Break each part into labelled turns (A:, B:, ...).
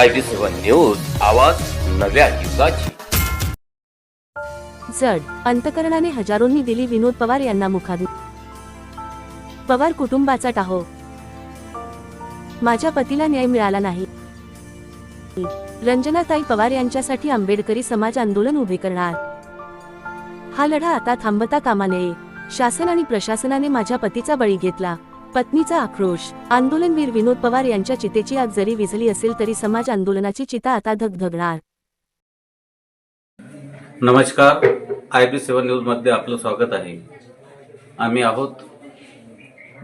A: I B seven news आवाज नव्या युगाची.
B: जड अंतकरणाने हजारोंनी दिली विनोद पवार यांना मुखादू पवार कुटुंबाचा टाहो. माझ्या पतीला न्याय मिळाला नाही. रंजनाताई पवार यांच्यासाठी आंबेडकरी समाज आंदोलन उभे करणार. हा लढा आता थांबता कामा नये. शासन आणि प्रशासनाने माझ्या पतीचा बळी घेतला. पत्नीचा आक्रोश. आंदोलनवीर विनोद पवार यांच्या चितेची आग जरी विझली असेल तरी समाज आंदोलनाची चिता आता धगधगणार.
C: नमस्कार. आय बी सेवन न्यूजमध्ये आपलं स्वागत आहे. आम्ही आहोत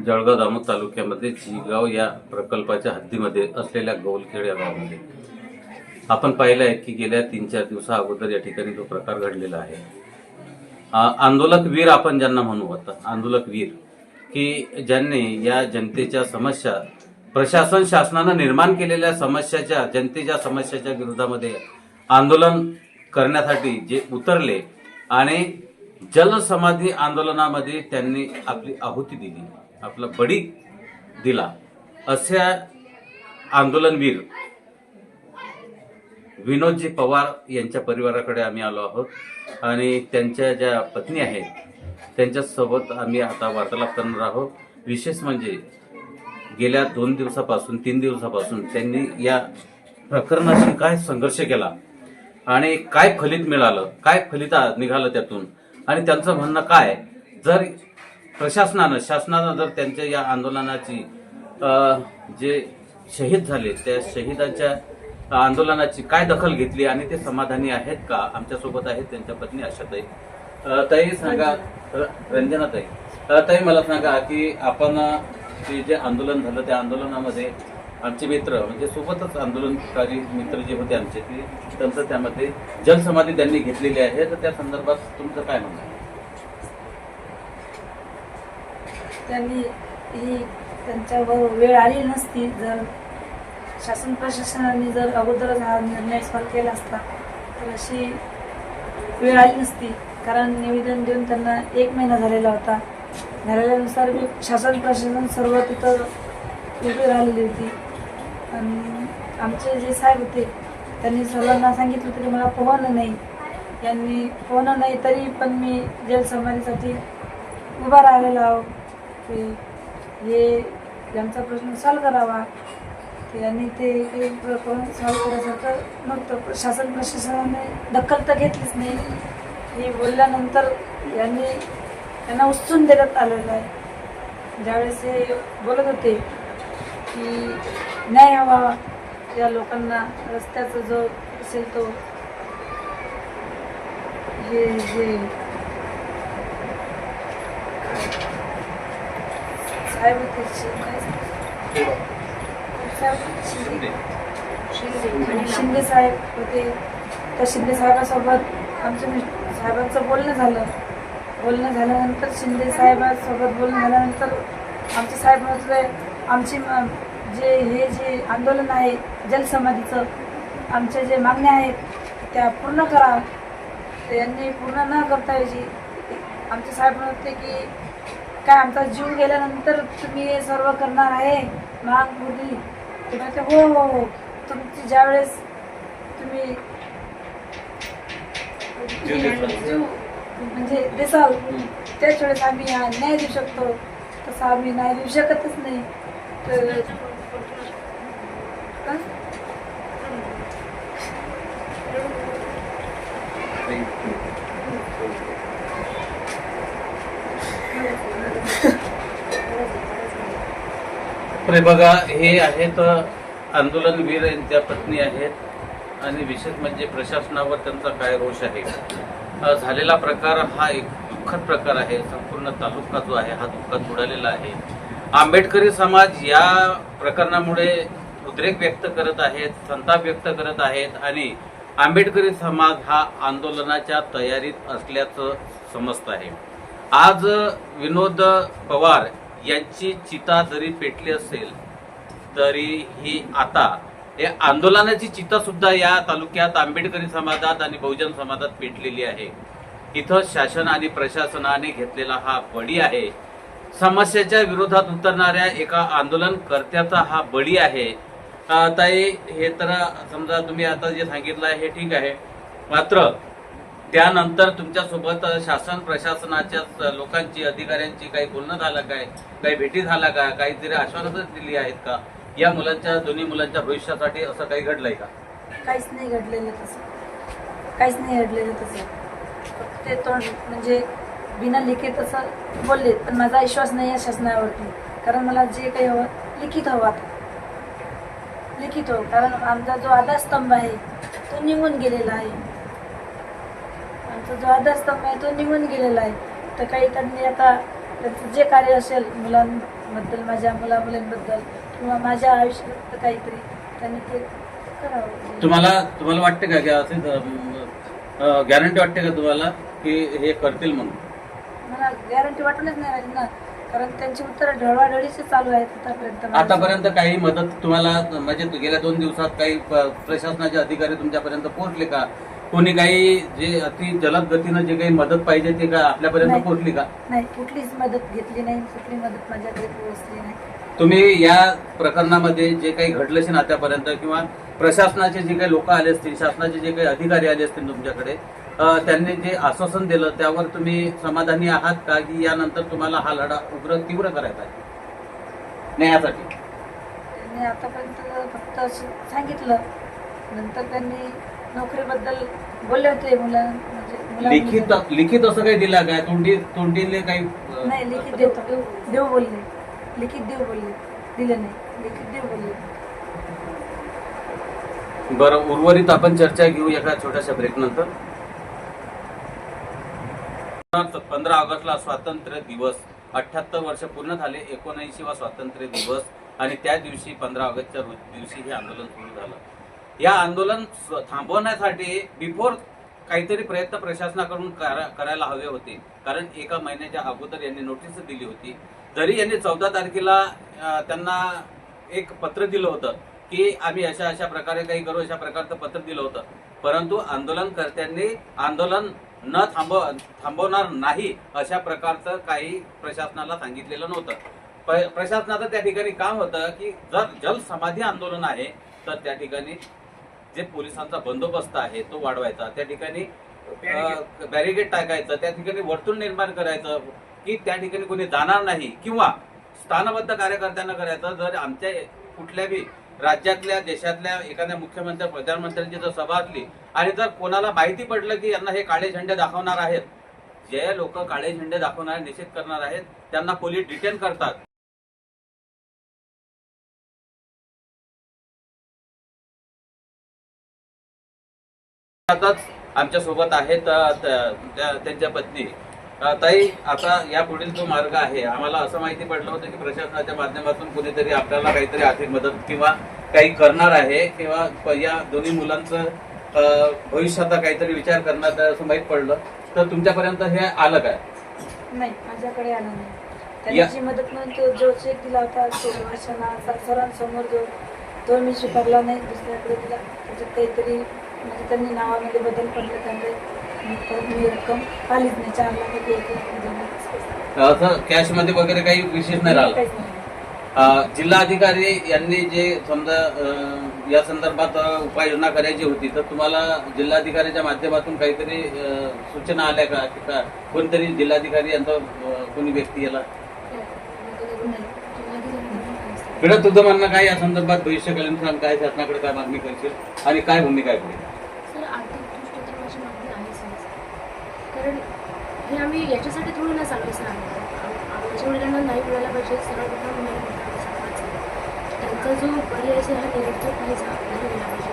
C: जळगाव दामोद तालुक्यामध्ये जिगाव या प्रकल्पाच्या हद्दीमध्ये असलेल्या गोलखेड या गावामध्ये. आपण पाहिलं आहे की गेल्या तीन चार दिवसा अगोदर या ठिकाणी जो प्रकार घडलेला आहे. आंदोलक वीर आपण ज्यांना म्हणू आता आंदोलक वीर की ज्यांनी या जनतेच्या समस्या प्रशासन शासनानं निर्माण केलेल्या समस्याच्या जनतेच्या समस्याच्या विरोधामध्ये आंदोलन करण्यासाठी जे उतरले आणि जलसमाधी आंदोलनामध्ये त्यांनी आपली आहुती दिली आपला बळी दिला. अशा आंदोलनवीर विनोदजी पवार यांच्या परिवाराकडे आम्ही आलो आहोत आणि त्यांच्या ज्या पत्नी आहेत त्यांच्यासोबत आम्ही आता वार्तालाप करणार आहोत. विशेष म्हणजे गेल्या दोन दिवसापासून तीन दिवसापासून त्यांनी या प्रकरणाशी काय संघर्ष केला आणि काय फलित मिळालं काय फलित निघालं त्यातून आणि त्यांचं म्हणणं काय? जर प्रशासनानं शासनानं जर त्यांच्या या आंदोलनाची जे शहीद झाले त्या शहीदांच्या आंदोलनाची काय दखल घेतली आणि ते समाधानी आहेत का? आमच्यासोबत आहेत त्यांच्या पत्नी आशाताई. ताई सांगा रंजना ताई. ताई मला सांगा की आपण ते जे आंदोलन झालं त्या आंदोलनामध्ये आमचे मित्र म्हणजे सोबतच आंदोलनकारी मित्र जे होते आमचे ते त्यांचं त्यामध्ये जलसमाधी त्यांनी घेतलेली आहे. तर त्या संदर्भात तुमचं काय म्हणणं आहे?
D: त्यांनी ही त्यांच्यावर वेळ आली नसती जर शासन प्रशासनाने जर अगोदरच हा निर्णय स्वीकार केला असता तर अशी वेळ आली नसती. कारण निवेदन देऊन त्यांना एक महिना झालेला होता. झालेल्यानुसार मी शासन प्रशासन सर्व तिथं उभी राहिलेली होती. आणि आमचे जे साहेब होते त्यांनी सर्वांना सांगितलं तरी मला पोहणं नाही. यांनी पोहणं नाही तरी पण मी जलसमाधीसाठी उभा राहिलेला आहो. की हे यांचा प्रश्न सॉल्व करावा. की आणि ते काही सॉल्व करायसारखं नव्हतं. शासन प्रशासनाने दखल तर घेतलीच नाही. हे बोलल्यानंतर यांनी त्यांना उचलून देण्यात आलेलं आहे. ज्यावेळेस हे बोलत होते की न्याय हवा या लोकांना रस्त्याचा जो असेल तो. हे जे साहेब होते शिंदे शिंदे. साहेब होते. त्या शिंदे साहेबासोबत आमच्या मिस- साहेबांचं बोलणं झालं. बोलणं झाल्यानंतर शिंदे साहेबांसोबत बोलणं झाल्यानंतर आमचे साहेब म्हटले आमची जे हे जे आंदोलन आहे जलसमाधीचं आमच्या जे मागण्या आहेत त्या पूर्ण करा. यांनी पूर्ण न करता यायची आमचे साहेब म्हणते होते की काय आमचा जीव गेल्यानंतर तुम्ही हे सर्व करणार आहे? महाग मुली ते म्हणते हो हो हो. तुमची ज्यावेळेस तुम्ही जीव म्हणजे देसाल त्याच वेळेस आम्ही हा न्याय देऊ शकतो. तसा आम्ही न्याय देऊ शकतच नाही. तर
C: तर बघा हे आहेत आंदोलनवीर यांच्या पत्नी आहेत. आणि विशेष म्हणजे प्रशासनावर त्यांचा काय रोष आहे? झालेला प्रकार हा एक दुःखद प्रकार आहे. संपूर्ण तालुका जो आहे हा दुःखात बुडालेला आहे. आंबेडकरी समाज या प्रकरणामुळे उद्रेक व्यक्त करत आहेत संताप व्यक्त करत आहेत आणि आंबेडकरी समाज हा आंदोलनाच्या तयारीत असल्याचं समजत आहे. आज विनोद पवार यांची चिता जरी पेटली असेल तरी ही आता हे आंदोलनाची चिता सुद्धा या तालुक्यात आंबेडकरी समाजात आणि बहुजन समाजात पेटलेली आहे. इथं शासन आणि प्रशासनाने घेतलेला हा बळी आहे. समस्याच्या विरोधात उतरणाऱ्या एका आंदोलनकर्त्याचा हा बळी आहे. ताई हे तर समजा तुम्ही आता जे सांगितलं आहे हे ठीक आहे. मात्र त्यानंतर तुमच्यासोबत शासन प्रशासनाच्या लोकांची अधिकाऱ्यांची काही बोलणं झालं काय? काही भेटी झाल्या का? काहीतरी आश्वासनं दिली आहेत का? या मुलांच्या दोन्ही मुलांच्या भविष्यासाठी असं काही घडलंय का?
D: काहीच नाही घडलेलं तसं. काहीच नाही घडलेलं तसं. फक्त ते तोंड म्हणजे बिना लिखित असं बोलले पण माझा विश्वास नाही आहे शासनावरती. कारण मला जे काही हवं लिखित हवं आता. लिखित हवं. कारण आमचा जो आधारस्तंभ आहे तो निघून गेलेला आहे. आमचा जो आधारस्तंभ आहे तो निघून गेलेला आहे. तर काही त्यांनी आता त्यांचं जे कार्य असेल मुलांबद्दल माझ्या मुला मुलींबद्दल किंवा माझ्या आयुष्यात काहीतरी त्यांनी ते करावं.
C: तुम्हाला तुम्हाला वाटते का की असे गॅरंटी वाटते का तुम्हाला की हे करतील म्हणून?
D: मला गॅरंटी वाटूनच नाही राहिली ना. कारण त्यांची उत्तर ढळवाढळीचे चालू आहेत आतापर्यंत
C: आतापर्यंत काही मदत तुम्हाला म्हणजे गेल्या दोन दिवसात काही प्रशासनाचे अधिकारी तुमच्यापर्यंत पोहोचले का? कोणी काही जे अति जलद गतीनं जे काही मदत पाहिजे ते का आपल्यापर्यंत. पोहोचली का?
D: नाही कुठलीच मदत घेतली नाही. कुठली मदत माझ्याकडे पोहोचली नाही.
C: तुम्ही या प्रकरणामध्ये जे काही घडलं असेल आतापर्यंत किंवा प्रशासनाचे जे काही लोक आले असतील शासनाचे जे काही अधिकारी आले असतील तुमच्याकडे त्यांनी जे आश्वासन दिलं त्यावर तुम्ही समाधानी आहात का की यानंतर तुम्हाला हा लढा उग्र तीव्र करायचा आहे? न्यायासाठी
D: त्यांनी आतापर्यंत फक्त असं सांगितलं. नंतर त्यांनी नोकरीबद्दल बोलले होते मुलं म्हणजे मुला-
C: लिखित लिखित असं काही दिलं काय तोंडी तोंडीले काही अ,
D: नाही लिखित देतो देव बोलले. लिखित देव बोलले. दिलं नाही. लिखित देव बोलले.
C: बरं उर्वरित आपण चर्चा घेऊ एका छोट्याशा ब्रेक नंतर. पंधरा ऑगस्टला स्वातंत्र्य दिवस. अठ्याहत्तर वर्ष पूर्ण झाले एकोणऐंशी वा स्वातंत्र्य दिवस. आणि त्या दिवशी पंधरा ऑगस्टच्या रोज- दिवशी हे आंदोलन सुरू झालं. या आंदोलन स- थांबवण्यासाठी बिफोर काहीतरी प्रयत्न प्रशासनाकडून करा- करायला हवे होते. कारण एका महिन्याच्या अगोदर यांनी नोटीस दिली होती. जरी यांनी चौदा तारखेला त्यांना एक पत्र दिलं होतं की आम्ही अशा अशा प्रकारे काही करू अशा प्रकारचं पत्र दिलं होतं. परंतु आंदोलनकर्त्यांनी आंदोलन न थांबव थांबवणार नाही अशा प्रकारचं काही प्रशासनाला सांगितलेलं नव्हतं. प्रशासनाचं त्या ठिकाणी काम होतं की जर जल समाधी आंदोलन आहे तर त्या ठिकाणी जे पोलिसांचा बंदोबस्त आहे तो वाढवायचा. त्या ठिकाणी बॅरिगेड टाकायचं त्या ठिकाणी वर्तुळ निर्माण करायचं की त्या ठिकाणी कोणी जाणार नाही किंवा स्थानबद्ध कार्यकर्त्यांना करायचं जर आमच्या कुठल्याही राज्यातल्या देशातल्या एखाद्या मुख्यमंत्री प्रधानमंत्र्यांची जर सभा असली आणि जर कोणाला माहिती पडलं की यांना हे काळे झेंडे दाखवणार आहेत जे लोक काळे झेंडे दाखवणार निषेध करणार आहेत त्यांना पोलीस डिटेन करतात. आमच्यासोबत आहेत त्यांच्या पत्नी. ताई आता या पुढील जो मार्ग आहे आम्हाला असं माहिती पडलं होतं की प्रशासनाच्या माध्यमातून कुणीतरी आपल्याला काहीतरी आर्थिक मदत किंवा काही करणार आहे किंवा या दोन्ही मुलांचं भविष्याचा काहीतरी विचार करणार असं माहीत पडलं. तर तुमच्यापर्यंत हे आलं काय?
D: नाही माझ्याकडे आलं नाही. त्यांची मदत म्हणून तो जो चेक दिला होता सरांसमोर जो तो मी स्वीकारला नाही दुसऱ्याकडे दिला. त्याच्यात काहीतरी म्हणजे त्यांनी नावामध्ये बदल पडले त्यामुळे
C: असं कॅशमध्ये वगैरे काही विशेष नाही राहिलं?
D: काहीच नाही.
C: अ, जिल्हाधिकारी यांनी जे समजा या संदर्भात उपाययोजना करायची होती तर तुम्हाला जिल्हाधिकाऱ्याच्या माध्यमातून काहीतरी सूचना आल्या का? की का कोणतरी जिल्हाधिकारी यांचा कोणी व्यक्ती याला? तुझं म्हणणं काय? या संदर्भात भविष्यकालीन काय शासनाकडे काय मागणी करशील? आणि काय भूमिका आहे पुढे
E: सर आर्थिक दृष्ट्या तर माझी मागणी आहे सर कारण हे आम्ही याच्यासाठी थोडी ना चालू सर आमच्या वडिलांना नाही मिळायला पाहिजे सरळ कुठं मिळायला पाहिजे त्यांचा जो बळी असेल हा निरंतर नाही नाही मिळाला पाहिजे.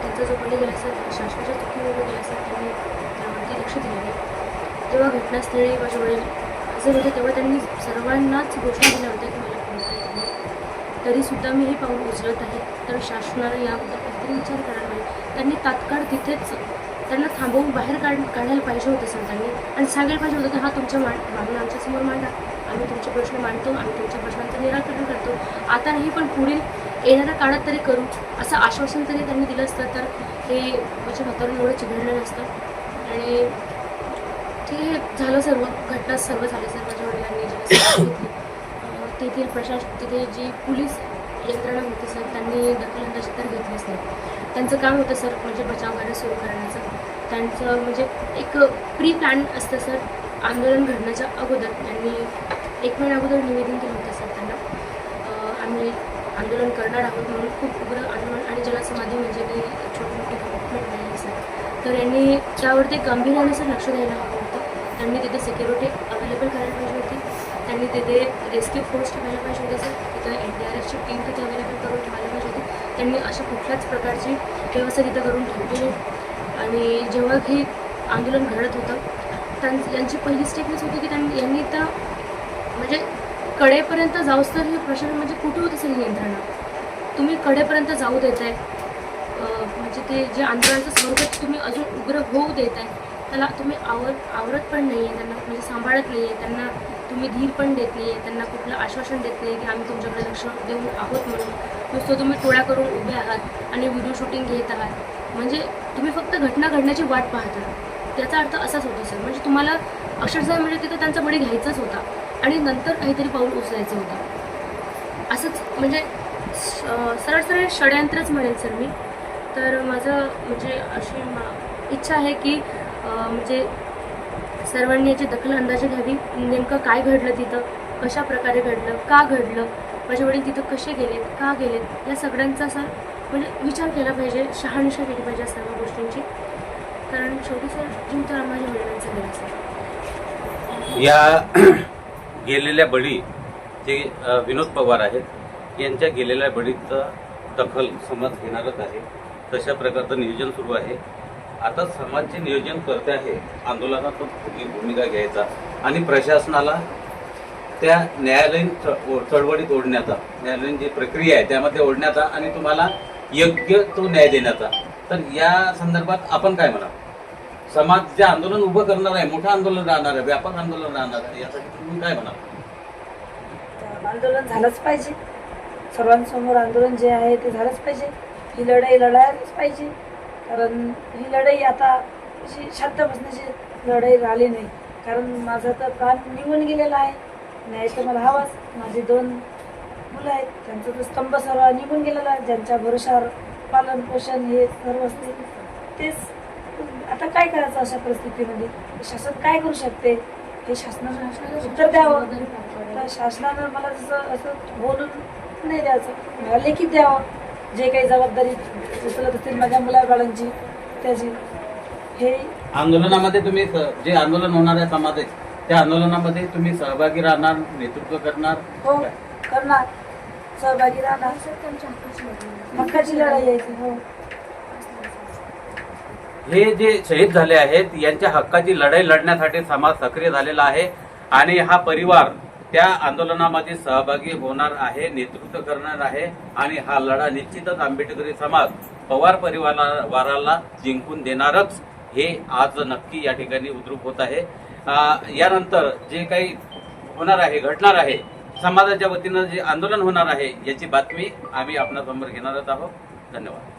E: त्यांचा जो बळी गेला शासनाच्या चुकीमुळे गेला असेल त्यांनी त्यावरती लक्ष दिलं नाही तेव्हा घटनास्थळी माझे वडील हजर होते तेव्हा त्यांनी सर्वांनाच घोषणा दिल्या होत्या की मला कोणता येत नाही मी हे पाऊल उचलत आहे. तर शासनाला याबद्दल काहीतरी विचार करायला पाहिजे. त्यांनी तात्काळ तिथेच त्यांना थांबवून बाहेर काढ काढायला पाहिजे होतं सर त्यांनी. आणि सांगायला पाहिजे होतं की हा तुमच्या मागणं आमच्यासमोर मांडा. आम्ही तुमचे प्रश्न मांडतो आम्ही तुमच्या प्रश्नांचं निराकरण करतो. आता नाही पण पुढील येणाऱ्या काळात तरी करू असं आश्वासन तरी त्यांनी दिलं असतं. तर हे माझ्या वातावरण एवढं चिघडलं नसतं आणि ते झालं सर्व घटना सर्व झाली सर माझ्या वडिलांनी. जी तेथील प्रशासन तिथे जी पोलीस यंत्रणा होती सर त्यांनी दखलंदाजी तर घेतलीच नाही त्यांचं काम होतं सर म्हणजे बचाव कार्य सुरू करण्याचं. त्यांचं म्हणजे एक प्री प्लॅन असतं सर आंदोलन घडण्याच्या अगोदर. त्यांनी एक महिन्या अगोदर निवेदन केलं होतं सर त्यांना. आम्ही आंदोलन करणार आहोत म्हणून खूप उग्र आंदोलन आणि जलसमाधी म्हणजे काही छोटी मोठी कमिटमेंट नाही सर. तर यांनी त्यावरती गंभीर्याने सर लक्ष द्यायला हवं होतं. त्यांनी तिथे सिक्युरिटी अवेलेबल करायला पाहिजे होती. त्यांनी तिथे रेस्क्यू फोर्स ठेवायला पाहिजे होते सर. तिथं एन डी आर एफची टीम तिथे अवेलेबल करून ठेवायला पाहिजे होती. त्यांनी अशा कुठल्याच प्रकारची व्यवस्था तिथं करून ठेवलेली आणि जेव्हा हे आंदोलन घडत होतं त्यां यांची पहिली स्टेप हीच होती की त्यांनी यांनी तर म्हणजे कडेपर्यंत जाऊस तर हे प्रशासन म्हणजे कुठे होत असेल ही यंत्रणा? तुम्ही कडेपर्यंत जाऊ देत आहे म्हणजे ते जे आंदोलनाचं स्वरूप तुम्ही अजून उग्र होऊ देत आहे त्याला तुम्ही आवर आवरत पण नाही आहे त्यांना म्हणजे सांभाळत नाही आहे त्यांना तुम्ही धीर पण देत नाही आहे त्यांना कुठलं आश्वासन देत नाही की आम्ही तुमच्याकडे लक्ष देऊन आहोत म्हणून. नुसतं तुम्ही टोळ्या करून उभे आहात आणि व्हिडिओ शूटिंग घेत आहात. म्हणजे तुम्ही फक्त घटना घडण्याची वाट पाहत. आहात त्याचा अर्थ असाच होतो सर. म्हणजे तुम्हाला अक्षरशः म्हणजे तिथं त्यांचा बळी घ्यायचाच होता आणि नंतर काहीतरी पाऊल उचलायचं होतं. असंच म्हणजे स- सरळ सरळ षडयंत्रच म्हणेन सर मी. तर माझं म्हणजे अशी इच्छा आहे की म्हणजे सर्वांनी याची दखल अंदाजे घ्यावी. नेमकं काय घडलं तिथं? कशा प्रकारे घडलं? का घडलं? माझे वडील तिथं कसे गेलेत? का गेलेत? या सगळ्यांचा सर म्हणजे विचार केला पाहिजे. शहानिशा केली पाहिजे या सर्व गोष्टींची. कारण शेवटी सर जीव तर माझ्या वडिलांचा गेला सर
C: या गेलेल्या बळी जे विनोद पवार आहेत यांच्या गेलेल्या बळीचं दखल समाज घेणारच आहे. तशा प्रकारचं नियोजन सुरू आहे. आता समाजचे नियोजन करते आहे. आंदोलनात कुठली भूमिका घ्यायचा. आणि प्रशासनाला त्या न्यायालयीन चळवळीत ओढण्याचा न्यायालयीन जी प्रक्रिया आहे त्यामध्ये ओढण्याचा आणि तुम्हाला योग्य तो न्याय देण्याचा. तर या संदर्भात आपण काय म्हणा समाज जे आंदोलन उभं करणार आहे मोठं आंदोलन राहणार आहे व्यापक आंदोलन राहणार आहे यासाठी तुम्ही काय म्हणा
D: आंदोलन झालंच पाहिजे. सर्वांसमोर आंदोलन जे आहे ते झालंच पाहिजे. ही लढाई लढायलाच पाहिजे. कारण ही लढाई आता अशी शांत बसण्याची लढाई राहिली नाही. कारण माझा तर प्राण निघून गेलेला आहे. नाही तर मला हवाच. माझे दोन मुलं आहेत. त्यांचा तर स्तंभ सर्व निघून गेलेला आहे. ज्यांच्या भरोशावर पालन पोषण हे सर्व असते तेच आता काय करायचं अशा परिस्थितीमध्ये? शासन काय करू शकते? हे शासनानं उत्तर द्यावं. तर शासनानं मला जसं असं बोलून नाही द्यायचं. मला लेखित द्यावं. जे काही जबाबदारी उचलत असतील माझ्या मुलाबाळांची त्याची. हे
C: आंदोलनामध्ये तुम्ही स- जे आंदोलन होणार आहे समाजात त्या आंदोलनामध्ये तुम्ही सहभागी राहणार नेतृत्व करणार?
D: हो करणार. सहभागी राहणार.
E: हक्काची लढाई आहे.
D: यायची हो.
C: हे जे शहीद झाले आहेत यांच्या हक्काची लढाई लढण्यासाठी समाज सक्रिय झालेला आहे आणि हा परिवार त्या आंदोलनामध्ये सहभागी होणार आहे नेतृत्व करणार आहे आणि हा लढा निश्चितच आंबेडकरी समाज पवार परिवाराला जिंकून देणारच हे आज नक्की या ठिकाणी उद्रूप होत आहे. यानंतर जे काही होणार आहे घडणार आहे समाजाच्या वतीनं जे आंदोलन होणार आहे याची बातमी आम्ही आपणासमोर घेणारच आहोत. धन्यवाद.